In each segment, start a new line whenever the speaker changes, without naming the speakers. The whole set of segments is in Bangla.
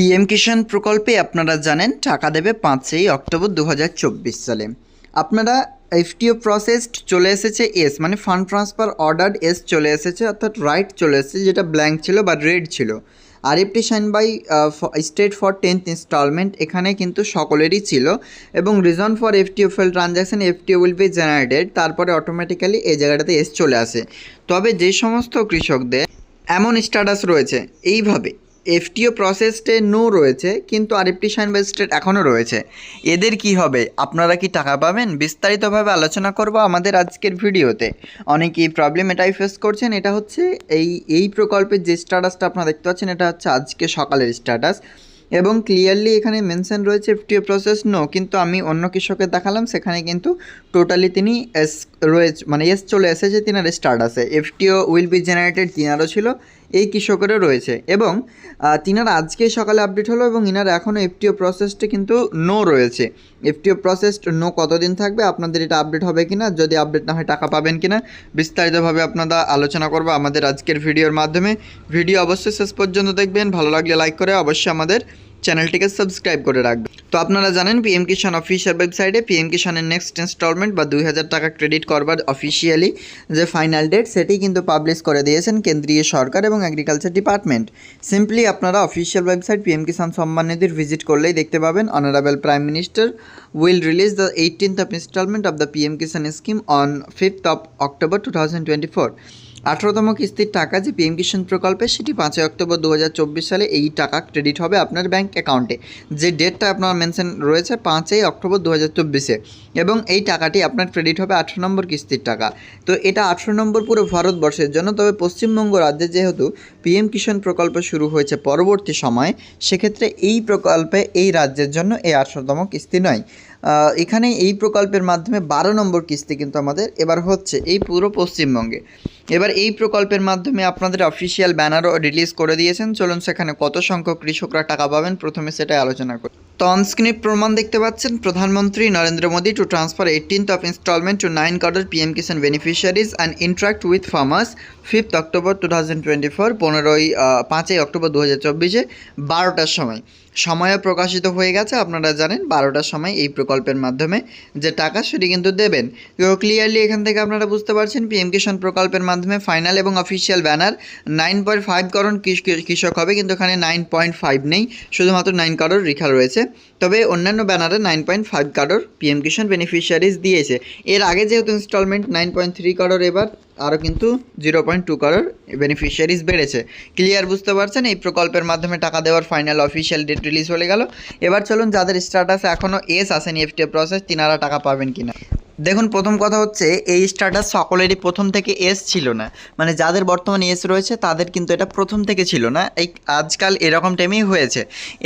পিএম কিষাণ প্রকল্পে আপনারা জানেন টাকা দেবে পাঁচই অক্টোবর দু হাজার চব্বিশ সালে। আপনারা এফটিও প্রসেসড চলে এসেছে এস মানে ফান্ড ট্রান্সফার অর্ডার এস চলে এসেছে, অর্থাৎ রাইট চলে এসেছে, যেটা ব্ল্যাঙ্ক ছিল বা রেড ছিল। আর FT sign by state for tenth installment এখানে কিন্তু সকলেরই ছিল এবং reason for FTO fail transaction FTO will be generated তারপরে অটোমেটিক্যালি এই জায়গাটাতে এস চলে আসে। তবে যে সমস্ত কৃষকদের এমন স্ট্যাটাস রয়েছে, এইভাবে এফটিও প্রসেসটে নো রয়েছে, কিন্তু আরএফটি সাইন বাই স্টেট এখনও রয়েছে। এদের কি হবে? আপনারা কি টাকা পাবেন? বিস্তারিতভাবে আলোচনা করব আমাদের আজকের ভিডিওতে। অনেকেই প্রবলেম এটাই ফেস করছেন, এটা হচ্ছে এই এই প্রকল্পের যে স্ট্যাটাসটা আপনারা দেখতে পাচ্ছেন, এটা হচ্ছে আজকে সকালের স্ট্যাটাস এবং ক্লিয়ারলি এখানে মেনশন রয়েছে এফটিও প্রসেস নো কিন্তু আমি অন্য কৃষকের দেখালাম, সেখানে কিন্তু টোটালি তিনি এস রয়েছে মানে এস চলে এসেছে, তিনার স্টার্টাসে এফটিও উইল বি জেনারেটেড তিনারও ছিল। এই কৃষকেরও রয়েছে এবং তিনার আজকে সকালে আপডেট হলো এবং ইনার এখনও এফটিও প্রসেসটি কিন্তু নো রয়েছে। এফটিও প্রসেস নো কতদিন থাকবে? আপনাদের এটা আপডেট হবে কি না যদি আপডেট না হয় টাকা পাবেন কি না বিস্তারিতভাবে আপনারা আলোচনা করব আমাদের আজকের ভিডিওর মাধ্যমে। ভিডিও অবশ্যই শেষ পর্যন্ত দেখবেন। ভালো লাগলে লাইক করে অবশ্যই আমাদের চ্যানেলটিকে সাবস্ক্রাইব করে রাখবেন। তো আপনারা জানেন পিএম কিষাণ অফিসিয়াল ওয়েবসাইটে পিএম কিষাণের নেক্সট ইনস্টলমেন্ট বা দুই হাজার টাকা ক্রেডিট করবার অফিসিয়ালি যে ফাইনাল ডেট সেটি কিন্তু পাবলিশ করে দিয়েছেন কেন্দ্রীয় সরকার এবং এগ্রিকালচার ডিপার্টমেন্ট সিম্পলি আপনারা official website PM Kisan Samman নিধির visit করলেই দেখতে পাবেন honourable prime minister will release the eighteenth of installment of the PM Kisan scheme on fifth of October two thousand twenty four আঠারোতম কিস্তির টাকা যে পিএম কিষাণ প্রকল্পে, সেটি পাঁচই অক্টোবর দু হাজার চব্বিশ সালে এই টাকা ক্রেডিট হবে আপনার ব্যাংক অ্যাকাউন্টে। যে ডেটটা আপনার মেনশন রয়েছে, পাঁচই অক্টোবর দু হাজার এবং এই টাকাটি আপনার ক্রেডিট হবে আঠেরো নম্বর কিস্তির টাকা। তো এটা আঠেরো নম্বর পুরো ভারতবর্ষের জন্য, তবে পশ্চিমবঙ্গ রাজ্যে যেহেতু পিএম কিষাণ প্রকল্প শুরু হয়েছে পরবর্তী সময়ে, সেক্ষেত্রে এই প্রকল্পে এই রাজ্যের জন্য এই আঠেরোতম কিস্তি নয়। এখানে এই প্রকল্পের মাধ্যমে বারো নম্বর কিস্তি কিন্তু আমাদের এবার হচ্ছে এই পুরো পশ্চিমবঙ্গে। এবার এই প্রকল্পের মাধ্যমে আপনাদের অফিসিয়াল ব্যানারও রিলিজ করে দিয়েছেন। চলুন সেখানে কত সংখ্যক কৃষকরা টাকা পাবেন, প্রথমে সেটাই আলোচনা করি। তো অনস্ক্রিনে প্রমাণ দেখতে পাচ্ছেন, প্রধানমন্ত্রী Narendra Modi to transfer eighteenth of installment to nine crore PM Kisan beneficiaries and interact with farmers fifth October two thousand twenty four পনেরোই পাঁচই অক্টোবর দু হাজার চব্বিশে বারোটার সময়। সময়ও প্রকাশিত হয়ে গেছে, আপনারা জানেন, বারোটার সময় এই প্রকল্পের মাধ্যমে যে টাকা সেটি কিন্তু দেবেন। ক্লিয়ারলি এখান থেকে আপনারা বুঝতে পারছেন পিএম কিষাণ প্রকল্পের মাধ্যমে ফাইনাল এবং official banner nine point five করণ কৃষক হবে, কিন্তু এখানে নাইন পয়েন্ট ফাইভ নেই, শুধুমাত্র নাইন কারোর রেখা রয়েছে। তবে অন্যান্য ব্যানারে নাইন পয়েন্ট ফাইভ কারোর পিএম কিষাণ বেনিফিশিয়ারিজ দিয়েছে। এর আগে যেহেতু ইনস্টলমেন্ট নাইন পয়েন্ট থ্রি কারোর এবার আরও কিন্তু জিরো পয়েন্ট টু কারোর বেনিফিশিয়ারিজ বেড়েছে। ক্লিয়ার বুঝতে পারছেন? এই প্রকল্পের মাধ্যমে টাকা দেওয়ার ফাইনাল অফিসিয়াল ডেট রিলিজ হয়ে গেল। এবার চলুন, যাদের স্ট্যাটাস এখনও এস আসেনি এফটিএ প্রসেস তিনারা টাকা পাবেন কিনা? দেখুন, প্রথম কথা হচ্ছে এই স্ট্যাটাস সকলেরই প্রথম থেকে এস ছিল না। মানে যাদের বর্তমানে এস রয়েছে, তাদের কিন্তু এটা প্রথম থেকে ছিল না। এই আজকাল এরকম টাইমেই হয়েছে।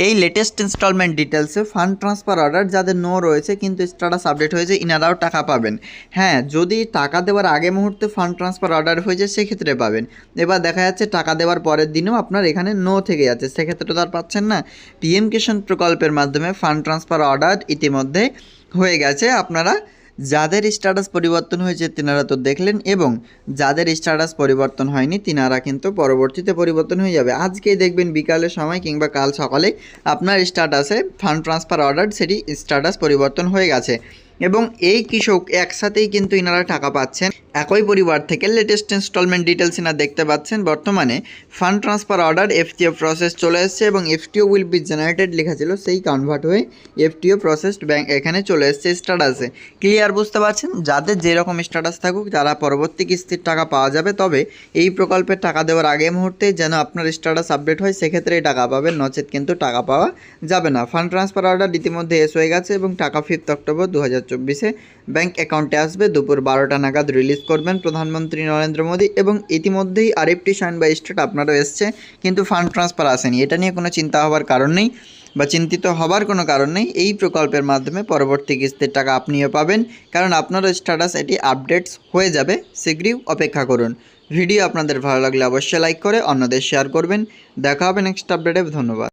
এই লেটেস্ট ইনস্টলমেন্ট ডিটেলসে ফান্ড ট্রান্সফার অর্ডার যাদের নো রয়েছে, কিন্তু স্ট্যাটাস আপডেট হয়েছে, ইনারাও টাকা পাবেন। হ্যাঁ যদি টাকা দেওয়ার আগে মুহূর্তে ফান্ড ট্রান্সফার অর্ডার হয়েছে, সেক্ষেত্রে পাবেন। এবার দেখা যাচ্ছে টাকা দেওয়ার পরের দিনেও আপনার এখানে নো থেকে যাচ্ছে। সেক্ষেত্রে তো আর পাচ্ছেন না। পিএম কিষাণ প্রকল্পের মাধ্যমে ফান্ড ট্রান্সফার অর্ডার ইতিমধ্যে হয়ে গেছে। আপনারা যাদের স্ট্যাটাস পরিবর্তন হয়েছে তিনারা তো দেখলেন, এবং যাদের স্ট্যাটাস পরিবর্তন হয়নি তিনারা কিন্তু পরবর্তীতে পরিবর্তন হয়ে যাবে। আজকেই দেখবেন বিকালের সময় কিংবা কাল সকালে আপনার স্ট্যাটাসে ফান্ড ট্রান্সফার অর্ডার সেটি স্ট্যাটাস পরিবর্তন হয়ে গেছে। এবং এই কৃষক একসাথেই কিন্তু ইনারা টাকা পাচ্ছেন। একই পরিবার থেকে লেটেস্ট ইনস্টলমেন্ট ডিটেলস না দেখতে পাচ্ছেন। বর্তমানে fund transfer order FTO process চলে এসেছে এবং এফটিও উইল বি জেনারেটেড লেখা ছিল সেই কনভার্ট হয়ে এফটিও প্রসেসড ব্যাংক এখানে চলে এসেছে স্ট্যাটাসে ক্লিয়ার বুঝতে পারছেন? যাদের যেরকম স্ট্যাটাস থাকুক তারা পরবর্তী কিস্তির টাকা পাওয়া যাবে, তবে এই প্রকল্পের টাকা দেওয়ার আগে মুহূর্তে যেন আপনার স্ট্যাটাস আপডেট হয়, সেক্ষেত্রে টাকা পাবেন। নচেত কিন্তু টাকা পাওয়া যাবে না। ফান্ড ট্রান্সফার অর্ডার ইতিমধ্যে এস হয়ে গেছে এবং টাকা ফিফথ অক্টোবর দু হাজার চব্বিশে ব্যাংক অ্যাকাউন্টে আসবে। দুপুর বারোটা নাগাদ রিলিজ করবেন প্রধানমন্ত্রী নরেন্দ্র মোদী এবং ইতিমধ্যেই আরেকটি সাইন বাই স্টেট আপনারও এসছে, কিন্তু ফান্ড ট্রান্সফার আসেনি। এটা নিয়ে কোনো চিন্তা হওয়ার কারণ নেই বা চিন্তিত হবার কোনো কারণ নেই। এই প্রকল্পের মাধ্যমে পরবর্তী কিস্তির টাকা আপনিও পাবেন, কারণ আপনারও স্ট্যাটাস এটি আপডেটস হয়ে যাবে। শীঘ্রই অপেক্ষা করুন। ভিডিও আপনাদের ভালো লাগলে অবশ্যই লাইক করে, অন্যদের শেয়ার করবেন। দেখা হবে নেক্সট আপডেটে। ধন্যবাদ।